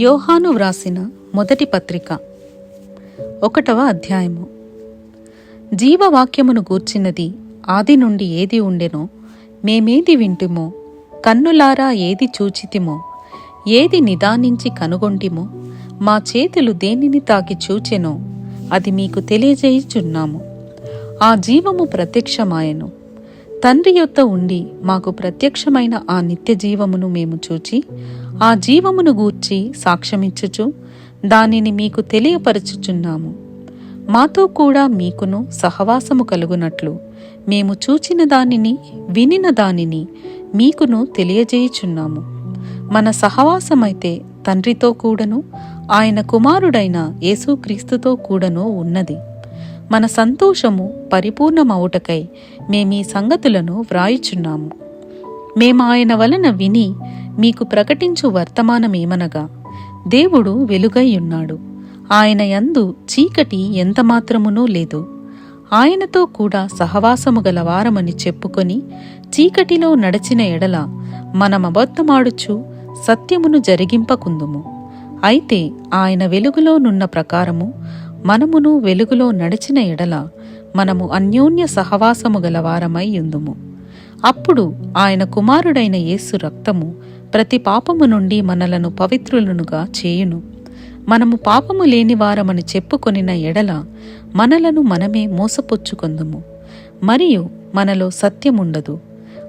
యోహాను వ్రాసిన మొదటి పత్రిక ఒకటవ అధ్యాయము. జీవవాక్యమును గూర్చినది ఆది నుండి ఏది ఉండెనో మేమేది వింటుమో కన్నులారా ఏది చూచితిమో ఏది నిదానించి కనుగొంటిమో మా చేతులు దేనిని తాకి చూచెనో అది మీకు తెలియజేయుచున్నాము. ఆ జీవము ప్రత్యక్షమాయెను. తండ్రి యొద్ద ఉండి మాకు ప్రత్యక్షమైన ఆ నిత్య జీవమును మేము చూచి ఆ జీవమును గూర్చి సాక్ష్యమిచ్చుచు దానిని మీకు తెలియపరచుచున్నాము. మాతో కూడా మీకును సహవాసము కలుగునట్లు మేము చూచిన దానిని వినిన దానిని మీకును తెలియజేయుచున్నాము. మన సహవాసమైతే తండ్రితో కూడను ఆయన కుమారుడైన యేసుక్రీస్తుతో కూడను ఉన్నది. మన సంతోషము పరిపూర్ణమవుటకై మేమీ సంగతులను వ్రాయుచున్నాము. మేమాయన వలన విని మీకు ప్రకటించు వర్తమానమేమనగా దేవుడు వెలుగై ఉన్నాడు. ఆయన యందు చీకటి ఎంతమాత్రమునూ లేదు. ఆయనతో కూడా సహవాసము గలవారమని చెప్పుకొని చీకటిలో నడచిన ఎడల మనమబద్ధమాడుచు సత్యమును జరిగింపకుందుము. అయితే ఆయన వెలుగులోనున్న ప్రకారము మనమును వెలుగులో నడిచిన ఎడల మనము అన్యోన్య సహవాసము గలవారమై ఉందుము. అప్పుడు ఆయన కుమారుడైన యేసు రక్తము ప్రతి పాపము నుండి మనలను పవిత్రులనుగా చేయును. మనము పాపము లేని వారమని చెప్పుకొనిన ఎడల మనలను మనమే మోసపుచ్చుకొందుము. మరియు మనలో సత్యముండదు.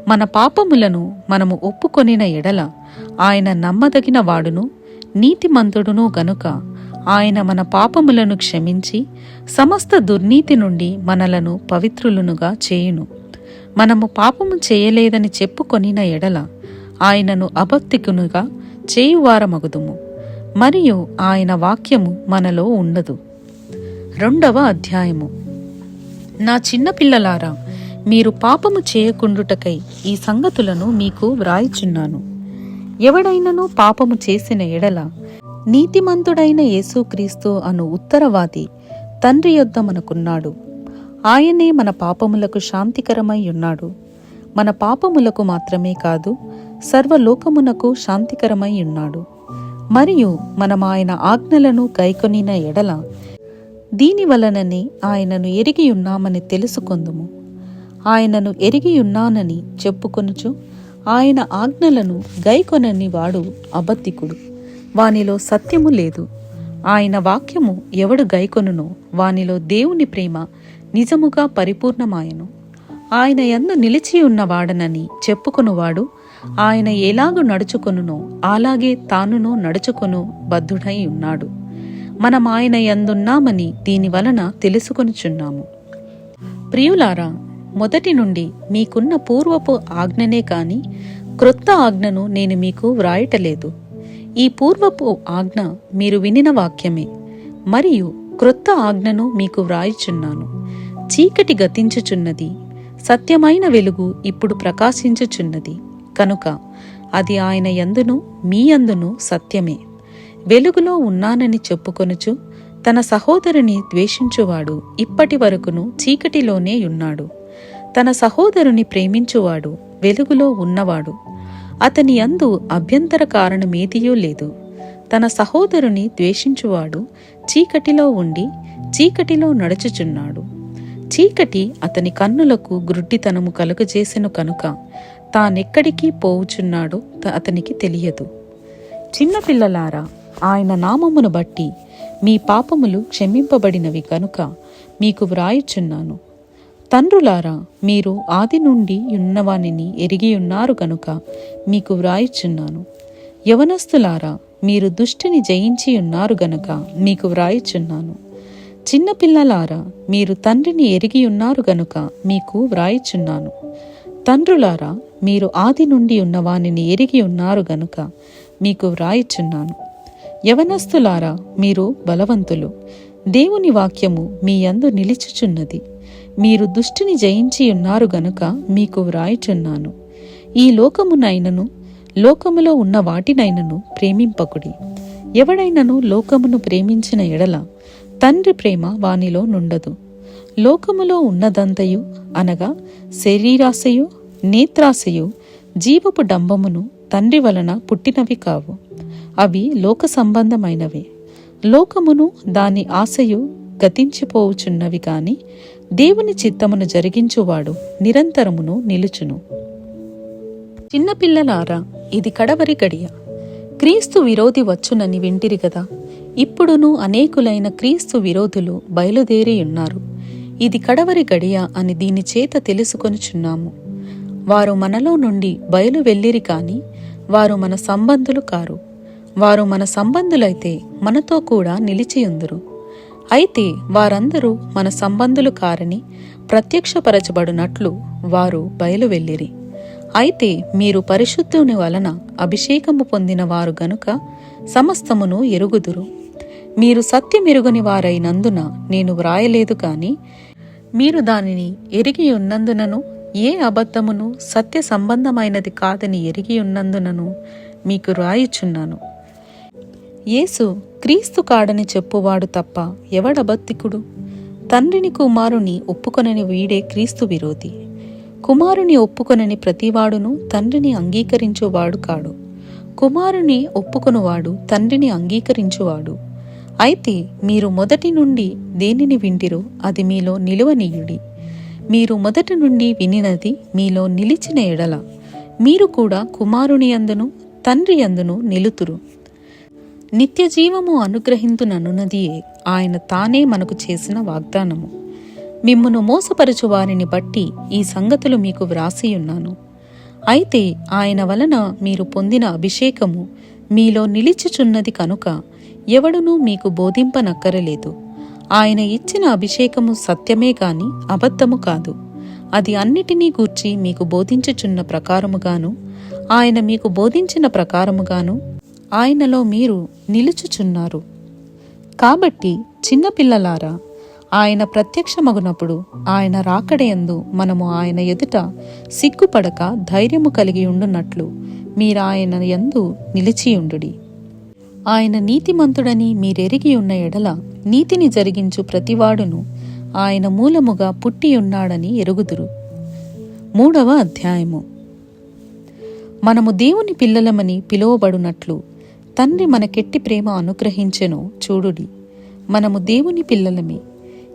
మన పాపములను మనము ఒప్పుకొనిన ఎడల ఆయన నమ్మదగిన వాడును నీతిమంతుడును గనుక ఆయన మన పాపములను క్షమించి సమస్త దుర్నీతి నుండి మనలను పవిత్రులనుగా చేయును. మనము పాపము చేయలేదని చెప్పుకొనిన ఎడల ఆయనను అభక్తికునుగా చేయువారమగుదుము. మరియు ఆయన వాక్యము మనలో ఉండదు. రెండవ అధ్యాయము. నా చిన్నపిల్లలారా మీరు పాపము చేయకుండుటకై ఈ సంగతులను మీకు వ్రాయిచున్నాను. ఎవడైనను పాపము చేసిన ఎడల నీతిమంతుడైన యేసుక్రీస్తు అను ఉత్తరవాది తండ్రి యొద్ద మనకున్నాడు ఆయనే మన పాపములకు శాంతికరమై ఉన్నాడు. మన పాపములకు మాత్రమే కాదు సర్వలోకమునకు శాంతికరమై ఉన్నాడు. మరియు మనం ఆయన ఆజ్ఞలను గైకొనిన ఎడల దీని వలననే ఆయనను ఎరిగి ఉన్నామని తెలుసుకొందుము. ఆయనను ఎరిగి ఉన్నానని చెప్పుకొనుచు ఆయన ఆజ్ఞలను గైకొనని వాడు అబద్ధికుడు. వానిలో సత్యము లేదు. ఆయన వాక్యము ఎవడు గైకొనునో వానిలో దేవుని ప్రేమ నిజముగా పరిపూర్ణమాయను. ఆయన ఎందు నిలిచి ఉన్నవాడనని చెప్పుకొనువాడు. ఆయన ఎలాగు నడుచుకొనునో అలాగే తానును నడుచుకొను బద్ధుడై ఉన్నాడు. మనం ఆయన యందున్నామని దీని వలన తెలుసుకొనుచున్నాము. ప్రియులారా మొదటి నుండి మీకున్న పూర్వపు ఆజ్ఞనే కాని క్రొత్త ఆజ్ఞను నేను మీకు వ్రాయటలేదు. ఈ పూర్వపు ఆజ్ఞ మీరు వినిన వాక్యమే. మరియు క్రొత్త ఆజ్ఞను మీకు వ్రాయిచున్నాను. చీకటి గతించుచున్నది. సత్యమైన వెలుగు ఇప్పుడు ప్రకాశించుచున్నది. కనుక అది ఆయన యందును మీ అందును సత్యమే. వెలుగులో ఉన్నానని చెప్పుకొనుచు తన సహోదరుని ద్వేషించువాడు ఇప్పటి వరకును చీకటిలోనే ఉన్నాడు. తన సహోదరుని ప్రేమించువాడు వెలుగులో ఉన్నవాడు. అతని యందు అభ్యంతర కారణమేదియూ లేదు. తన సహోదరుని ద్వేషించువాడు చీకటిలో ఉండి చీకటిలో నడుచుచున్నాడు. చీకటి అతని కన్నులకు గ్రుడ్డితనము కలుగజేసెను కనుక తానెక్కడికి పోవుచున్నాడో అతనికి తెలియదు. చిన్నపిల్లలారా ఆయన నామమును బట్టి మీ పాపములు క్షమింపబడినవి కనుక మీకు వ్రాయుచున్నాను. తండ్రులారా మీరు ఆది నుండి ఉన్నవానిని ఎరిగి ఉన్నారు కనుక మీకు వ్రాయుచున్నాను. యవనస్తులారా మీరు దుష్టిని జయించి ఉన్నారు గనుక మీకు వ్రాయుచున్నాను. చిన్నపిల్లలారా మీరు తండ్రిని ఎరిగి ఉన్నారు గనుక మీకు వ్రాయిచున్నాను. తండ్రులారా మీరు ఆది నుండి ఉన్నవానిని ఎరిగి ఉన్నారు గనుక మీకు వ్రాయిచున్నాను. యవనస్తులారా మీరు బలవంతులు. దేవుని వాక్యము మీ అందు నిలిచుచున్నది. మీరు దుష్టిని జయించి ఉన్నారు గనుక మీకు వ్రాయుచున్నాను. ఈ లోకమునైనను లోకములో ఉన్న వాటినైనను ప్రేమింపకుడి. ఎవడైనను లోకమును ప్రేమించిన ఎడల తండ్రి ప్రేమ వానిలో నుండదు. లోకములో ఉన్నదంతయు అనగా శరీరాశయు నేత్రాశయు జీవపు డంబమును తండ్రి వలన పుట్టినవి కావు. అవి లోక సంబంధమైనవే. లోకమును దాని ఆశయు గతించిపోవుచున్నవి కాని దేవుని చిత్తమును జరిగించువాడు నిరంతరమును నిలుచును. చిన్నపిల్లలారా ఇది కడవరి గడియ. క్రీస్తు విరోధి వచ్చునని వింటిరి కదా ఇప్పుడును అనేకులైన క్రీస్తు విరోధులు బయలుదేరియున్నారు ఇది కడవరి గడియ అని దీని చేత తెలుసుకొనిచున్నాము. వారు మనలో నుండి బయలు వెళ్ళిరి కాని వారు మన సంబంధులు కారు. వారు మన సంబంధులైతే మనతో కూడా నిలిచియుందురు అయితే వారందరూ మన సంబంధులు కారని ప్రత్యక్షపరచబడినట్లు వారు బయలు వెళ్ళిరి. అయితే మీరు పరిశుద్ధుని వలన అభిషేకము పొందిన వారు గనుక సమస్తమును ఎరుగుదురు. మీరు సత్యమెరుగని వారైనందున నేను వ్రాయలేదు కాని మీరు దానిని ఎరిగి ఉన్నందునను ఏ అబద్ధమును సత్య సంబంధమైనది కాదని ఎరిగి ఉన్నందునను మీకు రాయుచున్నాను. యేసు క్రీస్తు కాడని చెప్పువాడు తప్ప ఎవడబత్తికుడు తండ్రిని కుమారుని ఒప్పుకొనని వీడే క్రీస్తు విరోధి. కుమారుని ఒప్పుకొనని ప్రతివాడును తండ్రిని అంగీకరించువాడు కాడు. కుమారుని ఒప్పుకొనువాడు తండ్రిని అంగీకరించువాడు. అయితే మీరు మొదటి నుండి దేనిని వింటిరో అది మీలో నిలువనీయుడి. మీరు మొదటి నుండి వినినది మీలో నిలిచిన ఎడల. మీరు కూడా కుమారుని అందును తండ్రి అందును నిలుతురు. నిత్య జీవము అనుగ్రహింతుననున్నదియే ఆయన తానే మనకు చేసిన వాగ్దానము. మిమ్మును మోసపరచు వారిని బట్టి ఈ సంగతులు మీకు వ్రాసియున్నాను. అయితే ఆయన వలన మీరు పొందిన అభిషేకము మీలో నిలిచుచున్నది కనుక ఎవడునూ మీకు బోధింపనక్కరలేదు. ఆయన ఇచ్చిన అభిషేకము సత్యమే కాని అబద్ధము కాదు. అది అన్నిటినీ గూర్చి మీకు బోధించుచున్న ప్రకారముగాను ఆయన మీకు బోధించిన ప్రకారముగాను ఆయనలో మీరు నిలుచుచున్నారు. కాబట్టి చిన్నపిల్లలారా ఆయన ప్రత్యక్షమగునప్పుడు ఆయన రాకడయందు మనము ఆయన ఎదుట సిగ్గుపడక ధైర్యము కలిగి ఉండునట్లు మీరు ఆయన యందు నిలిచియుండుడి. ఆయన నీతిమంతుడని మీరెరిగి ఉన్న ఎడల నీతిని జరిగించు ప్రతివాడును ఆయన మూలముగా పుట్టియున్నాడని ఎరుగుదురు. మూడవ అధ్యాయము. మనము దేవుని పిల్లలమని పిలువబడునట్లు తండ్రి మనకెట్టి ప్రేమ అనుగ్రహించెను చూడుడి. మనము దేవుని పిల్లలమే.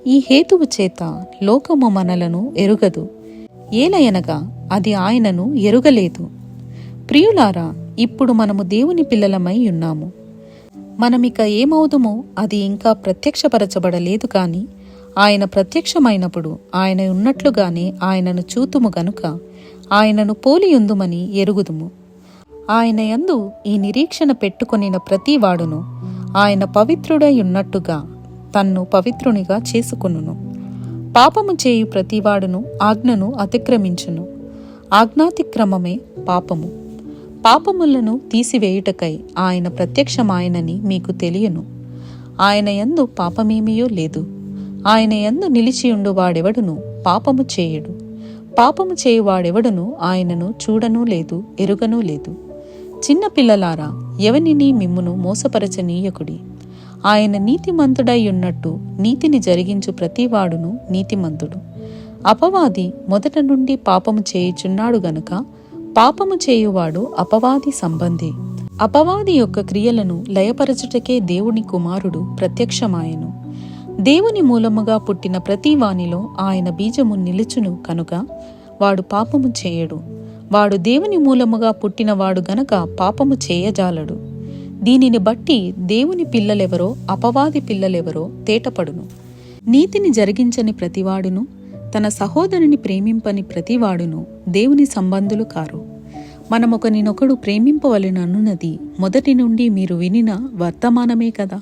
ఈ హేతువు చేత లోకము మనలను ఎరుగదు. ఏలయనగా అది ఆయనను ఎరుగలేదు. ప్రియులారా ఇప్పుడు మనము దేవుని పిల్లలమై ఉన్నాము. మనమిక ఏమవుదుమో అది ఇంకా ప్రత్యక్షపరచబడలేదు కాని ఆయన ప్రత్యక్షమైనప్పుడు ఆయన ఉన్నట్లుగానే ఆయనను చూతుము గనుక ఆయనను పోలియుందుమని ఎరుగుదుము. ఆయన యందు ఈ నిరీక్షణ పెట్టుకొనిన ప్రతివాడును ఆయన పవిత్రుడై ఉన్నట్టుగా తన్ను పవిత్రునిగా చేసుకును పాపము చేయు ప్రతివాడును ఆజ్ఞను అతిక్రమించును. ఆజ్ఞాతిక్రమమే పాపము. పాపములను తీసివేయుటకై ఆయన ప్రత్యక్షమాయనని మీకు తెలియను. ఆయన యందు పాపమేమీయో లేదు. ఆయన యందు నిలిచియుండు వాడెవడును పాపము చేయుడు. పాపము చేయువాడెవడును? ఆయనను చూడనూ లేదు ఎరుగనూ లేదు. చిన్నపిల్లలారా ఎవనిని మిమ్మును మోసపరచనీయకుడి? ఆయన నీతిమంతుడై ఉన్నట్టు నీతిని జరిగించు ప్రతివాడును నీతిమంతుడు. అపవాది మొదట నుండి పాపము చేయుచున్నాడు గనుక పాపము చేయువాడు అపవాది సంబంధి. అపవాది యొక్క క్రియలను లయపరచుటకే దేవుని కుమారుడు ప్రత్యక్షమాయను. దేవుని మూలముగా పుట్టిన ప్రతి వానిలో ఆయన బీజము నిలుచును కనుక వాడు పాపము చేయడు. వాడు దేవుని మూలముగా పుట్టినవాడు గనక పాపము చేయజాలడు. దీనిని బట్టి దేవుని పిల్లలెవరో అపవాది పిల్లలెవరో తేటపడును. నీతిని జరిగించని ప్రతివాడును తన సహోదరుని ప్రేమింపని ప్రతివాడును దేవుని సంబంధులు కారు. మనమొకనినొకడు ప్రేమింపవలెననున్నది మొదటి నుండి మీరు వినిన వర్తమానమే కదా.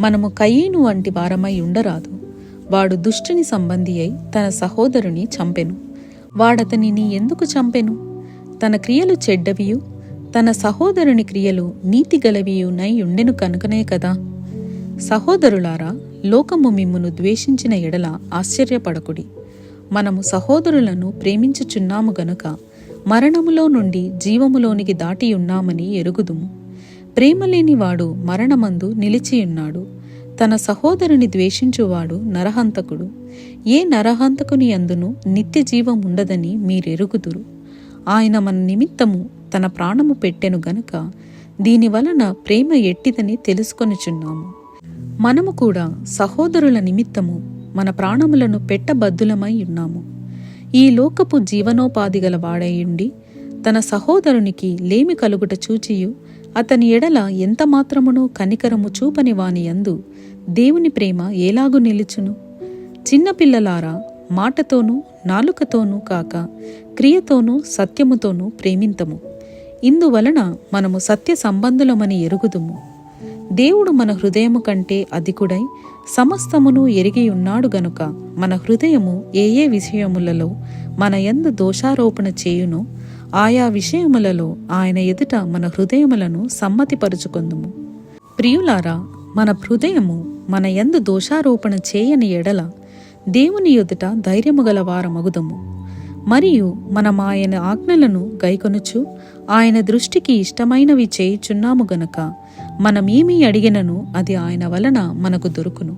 మనము కయీను వంటి వారమై ఉండరాదు. వాడు దుష్టుని సంబంధి అయి తన సహోదరుని చంపెను. వాడతనిని ఎందుకు చంపెను? తన క్రియలు చెడ్డవియు తన సహోదరుని క్రియలు నీతిగలవియునై ఉండెను కనుకనే కదా. సహోదరులారా లోకము మిమ్మును ద్వేషించిన ఎడల ఆశ్చర్యపడకుడి. మనము సహోదరులను ప్రేమించుచున్నాము గనుక మరణములో నుండి జీవములోనికి దాటి ఉన్నామని ఎరుగుదుము. ప్రేమలేనివాడు మరణమందు నిలిచియున్నాడు. తన సహోదరుని ద్వేషించువాడు నరహంతకుడు. ఏ నరహంతకుని అందును నిత్య జీవం ఉండదని మీరెరుగుదురు. ఆయన మన నిమిత్తము తన ప్రాణము పెట్టెను గనుక దీని వలన ప్రేమ ఎట్టిదని తెలుసుకొనుచున్నాము. మనము కూడా సహోదరుల నిమిత్తము మన ప్రాణములను పెట్టబద్దులమై ఉన్నాము. ఈ లోకపు జీవనోపాధి గల వాడయుండి తన సహోదరునికి లేమి కలుగుట చూచియు అతని ఎడల ఎంత మాత్రమునూ కనికరము చూపని వాని యందు దేవుని ప్రేమ ఏలాగు నిలుచును? చిన్నపిల్లలారా మాటతోనూ నాలుకతోనూ కాక క్రియతోనూ సత్యముతోనూ ప్రేమింతము. ఇందువలన మనము సత్య సంబంధులమని ఎరుగుదుము. దేవుడు మన హృదయము కంటే అధికుడై సమస్తమును ఎరిగి ఉన్నాడు గనుక మన హృదయము ఏ ఏ విషయములలో మన యందు దోషారోపణ చేయునో ఆయా విషయములలో ఆయన ఎదుట మన హృదయములను సమ్మతిపరుచుకొందుము. ప్రియులారా మన హృదయము మన యందు దోషారోపణ చేయని ఎడల దేవుని ఎదుట ధైర్యము గల వారమగుదము. మరియు మనం ఆయన ఆజ్ఞలను గైకొనుచు ఆయన దృష్టికి ఇష్టమైనవి చేయుచున్నాము గనక మనమేమీ అడిగినను అది ఆయన వలన మనకు దొరుకును.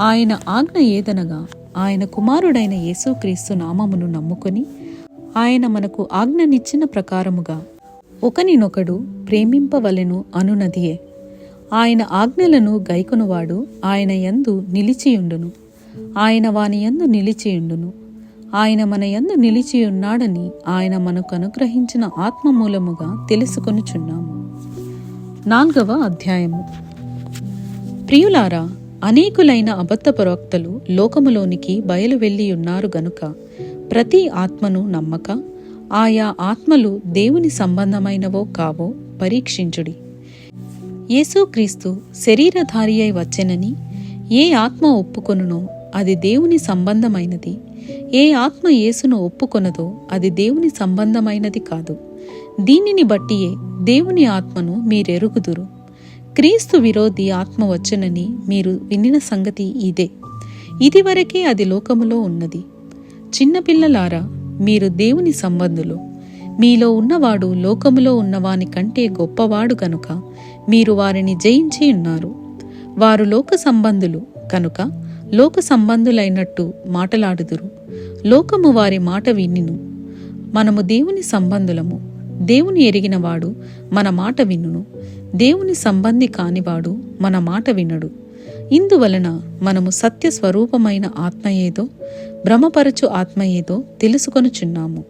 ఆయన ఆజ్ఞ ఏదనగా ఆయన కుమారుడైన యేసుక్రీస్తు నామమును నమ్ముకొని ఆయన మనకు ఆజ్ఞనిచ్చిన ప్రకారముగా ఒకనినొకడు ప్రేమింపవలెను అనునదియే. ఆయన ఆజ్ఞలను గైకొనువాడు ఆయన యందు నిలిచియుండును. ఆయన వాని యందు నిలిచియుండును. ఆయన మన యందు నిలిచియున్నాడని ఆయన మనకు అనుగ్రహించిన ఆత్మ మూలముగా తెలుసుకొనుచున్నాము. నాల్గవ అధ్యాయము. ప్రియులారా అనేకులైన అబద్ధ ప్రవక్తలు లోకములోనికి బయలు వెళ్ళి ఉన్నారు గనుక ప్రతి ఆత్మను నమ్మక ఆయా ఆత్మలు దేవుని సంబంధమైనవో కావో పరీక్షించుడి. యేసుక్రీస్తు శరీరధారి అయి వచ్చెనని ఏ ఆత్మ ఒప్పుకొనునో అది దేవుని సంబంధమైనది ఏ ఆత్మ యేసును ఒప్పుకొనదో అది దేవుని సంబంధమైనది కాదు. దీనిని బట్టియే దేవుని ఆత్మను మీరెరుగుదురు. క్రీస్తు విరోధి ఆత్మ వచ్చునని మీరు వినిన సంగతి ఇదే. ఇదివరకే అది లోకములో ఉన్నది. చిన్నపిల్లలారా మీరు దేవుని సంబంధులు. మీలో ఉన్నవాడు లోకములో ఉన్నవాని కంటే గొప్పవాడు కనుక మీరు వారిని జయించి ఉన్నారు. వారు లోక సంబంధులు కనుక లోక సంబంధులైనట్టు మాటలాడుదురు. లోకము వారి మాట వినిను. మనము దేవుని సంబంధులము. దేవుని ఎరిగినవాడు మన మాట వినును. దేవుని సంబంధి కానివాడు మన మాట వినడు. ఇందువలన మనము సత్య స్వరూపమైన ఆత్మ ఏదో భ్రమపరచు ఆత్మ ఏదో తెలుసుకొనుచున్నాము.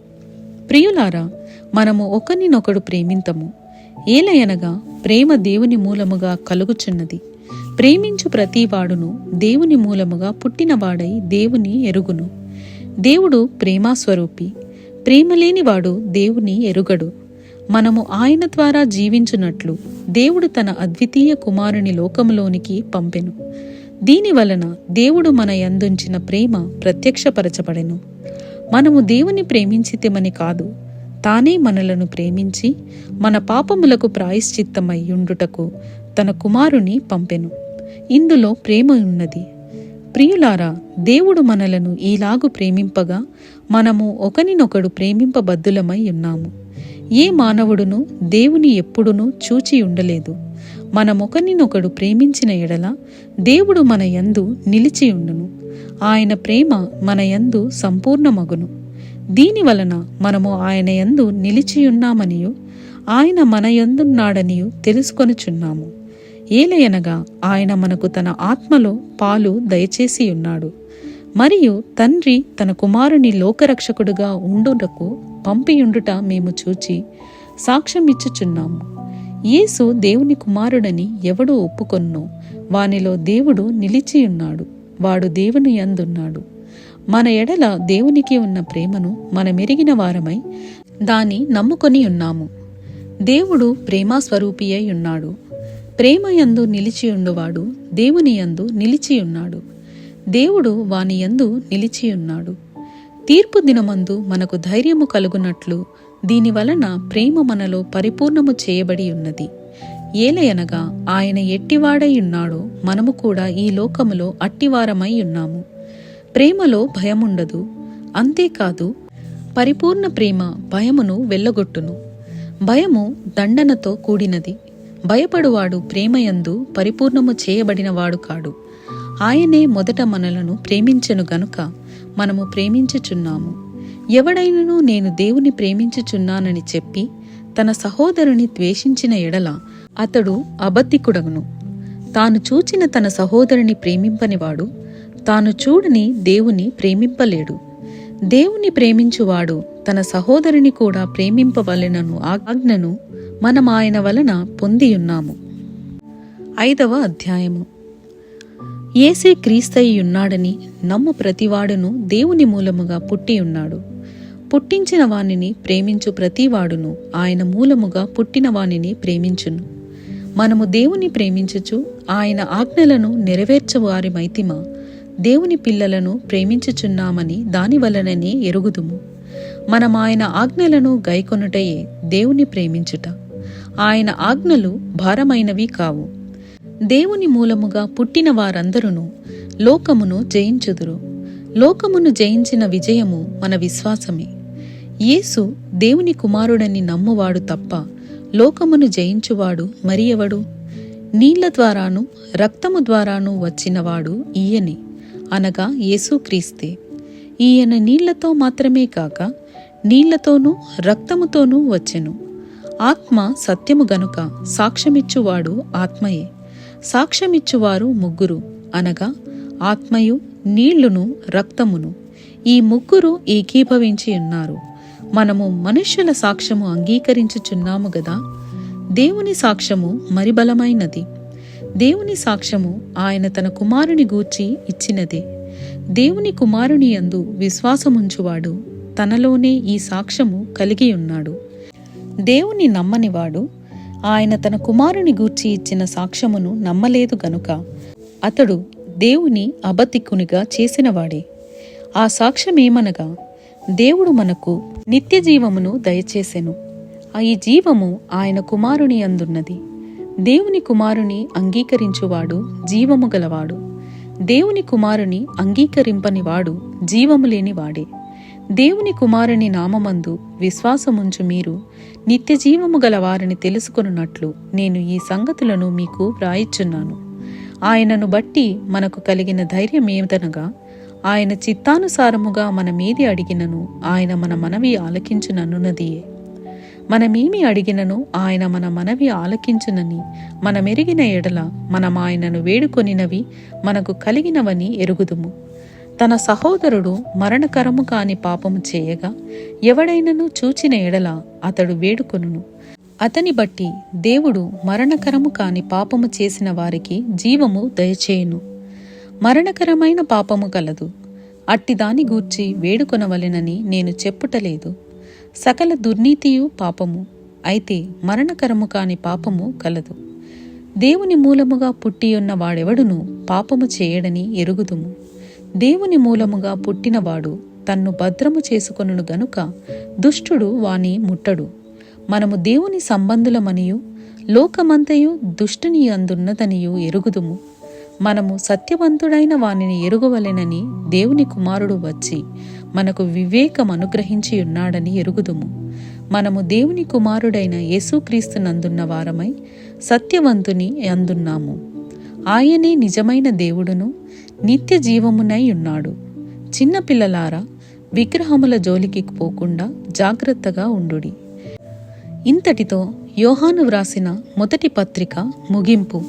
ప్రియులారా మనము ఒకరినొకడు ప్రేమింతము. ఏలయనగా ప్రేమ దేవుని మూలముగా కలుగుచున్నది. ప్రేమించు ప్రతివాడును దేవుని మూలముగా పుట్టినవాడై దేవుని ఎరుగును. దేవుడు ప్రేమాస్వరూపి. ప్రేమలేనివాడు దేవుని ఎరుగడు. మనము ఆయన ద్వారా జీవించున్నట్లు దేవుడు తన అద్వితీయ కుమారుని లోకములోనికి పంపెను. దీని వలన దేవుడు మన యందుంచిన ప్రేమ ప్రత్యక్షపరచబడెను. మనము దేవుని ప్రేమించితేమని కాదు తానే మనలను ప్రేమించి మన పాపములకు ప్రాయశ్చిత్తమై ఉండుటకు తన కుమారుని పంపెను. ఇందులో ప్రేమ ఉన్నది. ప్రియులారా దేవుడు మనలను ఈలాగు ప్రేమింపగా మనము ఒకనినొకడు ప్రేమింపబద్దులమై ఉన్నాము. ఏ మానవుడును దేవుని ఎప్పుడునూ చూచి ఉండలేదు. మనమొకనినొకడు ప్రేమించిన ఎడల దేవుడు మన యందు నిలిచి ఉండును. ఆయన ప్రేమ మన యందు సంపూర్ణమగును. దీని వలన మనము ఆయన యందు నిలిచియున్నామనియు ఆయన మన యందున్నాడనియు తెలుసుకొనుచున్నాము ఏలయనగా ఆయన మనకు తన ఆత్మలో పాలు దయచేసి ఉన్నాడు. మరియు తండ్రి తన కుమారుని లోకరక్షకుడుగా ఉండుటకు పంపియుండుట మేము చూచి సాక్ష్యం ఇచ్చుచున్నాము. యేసు దేవుని కుమారుడని ఎవడో ఒప్పుకొన్నో వానిలో దేవుడు నిలిచియున్నాడు వాడు దేవుని అందున్నాడు మన ఎడల దేవునికి ఉన్న ప్రేమను మనమెరిగిన వారమై దాని నమ్ముకొని ఉన్నాము. దేవుడు ప్రేమాస్వరూపి అయి ఉన్నాడు. ప్రేమయందు నిలిచియుండువాడు దేవుని యందు నిలిచియున్నాడు. దేవుడు వాని యందు నిలిచియున్నాడు. తీర్పు దినమందు మనకు ధైర్యము కలుగునట్లు దీని వలన ప్రేమ మనలో పరిపూర్ణము చేయబడి ఉన్నది. ఏలయనగా ఆయన ఎట్టివాడై ఉన్నాడో మనము కూడా ఈ లోకములో అట్టివారమై ఉన్నాము. ప్రేమలో భయముండదు. అంతేకాదు పరిపూర్ణ ప్రేమ భయమును వెళ్ళగొట్టును భయము దండనతో కూడినది. భయపడువాడు ప్రేమయందు పరిపూర్ణము చేయబడినవాడు కాడు. ఆయనే మొదట మనలను ప్రేమించెను గనుక మనము ప్రేమించుచున్నాము. ఎవడైనను నేను దేవుని ప్రేమించుచున్నానని చెప్పి తన సహోదరుని ద్వేషించిన ఎడల అతడు అబద్ధికుడగును. తాను చూచిన తన సహోదరుని ప్రేమింపనివాడు తాను చూడని దేవుని ప్రేమింపలేడు. దేవుని ప్రేమించువాడు తన సహోదరుని కూడా ప్రేమింపవలెనను ఆజ్ఞను మనం ఆయన వలన పొందియున్నాము. ఐదవ అధ్యాయము. ఏసే క్రీస్తయి ఉన్నాడని నమ్ము ప్రతివాడును దేవుని మూలముగా పుట్టి ఉన్నాడు. పుట్టించిన వానిని ప్రేమించు ప్రతివాడును ఆయన మూలముగా పుట్టిన వానిని ప్రేమించును. మనము దేవుని ప్రేమించుచు ఆయన ఆజ్ఞలను నెరవేర్చవారి మైతిమ. దేవుని పిల్లలను ప్రేమించుచున్నామని దాని వలననే ఎరుగుదుము. మనం ఆయన ఆజ్ఞలను గైకొనుటయే దేవుని ప్రేమించుట. ఆయన ఆజ్ఞలు భారమైనవి కావు. దేవుని మూలముగా పుట్టిన వారందరును లోకమును జయించుదురు. లోకమును జయించిన విజయము మన విశ్వాసమే. యేసు దేవుని కుమారుడని నమ్మువాడు తప్ప లోకమును జయించువాడు మరి ఎవడు? నీళ్ళ ద్వారాను రక్తము ద్వారాను వచ్చినవాడు ఈయనే అనగా యేసుక్రీస్తే ఈయన నీళ్ళతో మాత్రమే కాక నీళ్ళతోనూ రక్తముతోనూ వచ్చెను. ఆత్మ సత్యము గనుక సాక్ష్యమిచ్చువాడు ఆత్మయే. సాక్ష్యమిచ్చువారు ముగ్గురు. అనగా ఆత్మయు నీళ్ళును రక్తమును. ఈ ముగ్గురు ఏకీభవించి ఉన్నారు. మనము మనుష్యుల సాక్ష్యము అంగీకరించుచున్నాము గదా? దేవుని సాక్ష్యము మరి బలమైనది దేవుని సాక్ష్యము ఆయన తన కుమారుని గూర్చి ఇచ్చినదే. దేవుని కుమారుని యందు విశ్వాసముంచువాడు తనలోనే ఈ సాక్ష్యము కలిగి ఉన్నాడు. దేవుని నమ్మనివాడు ఆయన తన కుమారుని గూర్చి ఇచ్చిన సాక్ష్యమును నమ్మలేదు గనుక అతడు దేవుని అబతిక్కునిగా చేసినవాడే. ఆ సాక్ష్యమేమనగా దేవుడు మనకు నిత్య జీవమును దయచేసెను. ఆ ఈ జీవము ఆయన కుమారుని అందున్నది. దేవుని కుమారుని అంగీకరించువాడు జీవము గలవాడు. దేవుని కుమారుని అంగీకరింపనివాడు జీవము లేనివాడే. దేవుని కుమారుని నామమందు విశ్వాసముంచు మీరు నిత్య జీవము గల వారిని తెలుసుకొనున్నట్లు నేను ఈ సంగతులను మీకు వ్రాయిచున్నాను ఆయనను బట్టి మనకు కలిగిన ధైర్యం ఏమిటనగా ఆయన చిత్తానుసారముగా మనమేది అడిగినను ఆయన మన మనవి ఆలకించుననున్నదియే. మనమేమి అడిగినను ఆయన మన మనవి ఆలకించునని మనమెరిగిన ఎడల మనం ఆయనను వేడుకొనినవి మనకు కలిగినవని ఎరుగుదుము. తన సహోదరుడు మరణకరము కాని పాపము చేయగా ఎవడైనను చూచిన ఎడల అతడు వేడుకొనును. అతని బట్టి దేవుడు మరణకరము కాని పాపము చేసిన వారికి జీవము దయచేయును. మరణకరమైన పాపము కలదు. అట్టి దాని గూర్చి వేడుకొనవలెనని నేను చెప్పుటలేదు. సకల దుర్నీతియు పాపము అయితే మరణకరము కాని పాపము కలదు. దేవుని మూలముగా పుట్టియున్న వాడెవడును పాపము చేయడని ఎరుగుదుము. దేవుని మూలముగా పుట్టినవాడు తన్ను భద్రము చేసుకొనును గనుక దుష్టుడు వాని ముట్టడు. మనము దేవుని సంబంధులమనియు లోకమంతయు దుష్టుని అందున్నదనియు ఎరుగుదుము. మనము సత్యవంతుడైన వానిని ఎరుగవలెనని దేవుని కుమారుడు వచ్చి మనకు వివేకం అనుగ్రహించి ఉన్నాడని ఎరుగుదుము. మనము దేవుని కుమారుడైన యేసుక్రీస్తునందున్న వారమై సత్యవంతుని అందున్నాము. ఆయనే నిజమైన దేవుడును నిత్య జీవమునై ఉన్నాడు. చిన్నపిల్లలారా విగ్రహముల జోలికి పోకుండా జాగ్రత్తగా ఉండుడి. ఇంతటితో యోహాను వ్రాసిన మొదటి పత్రిక ముగింపు.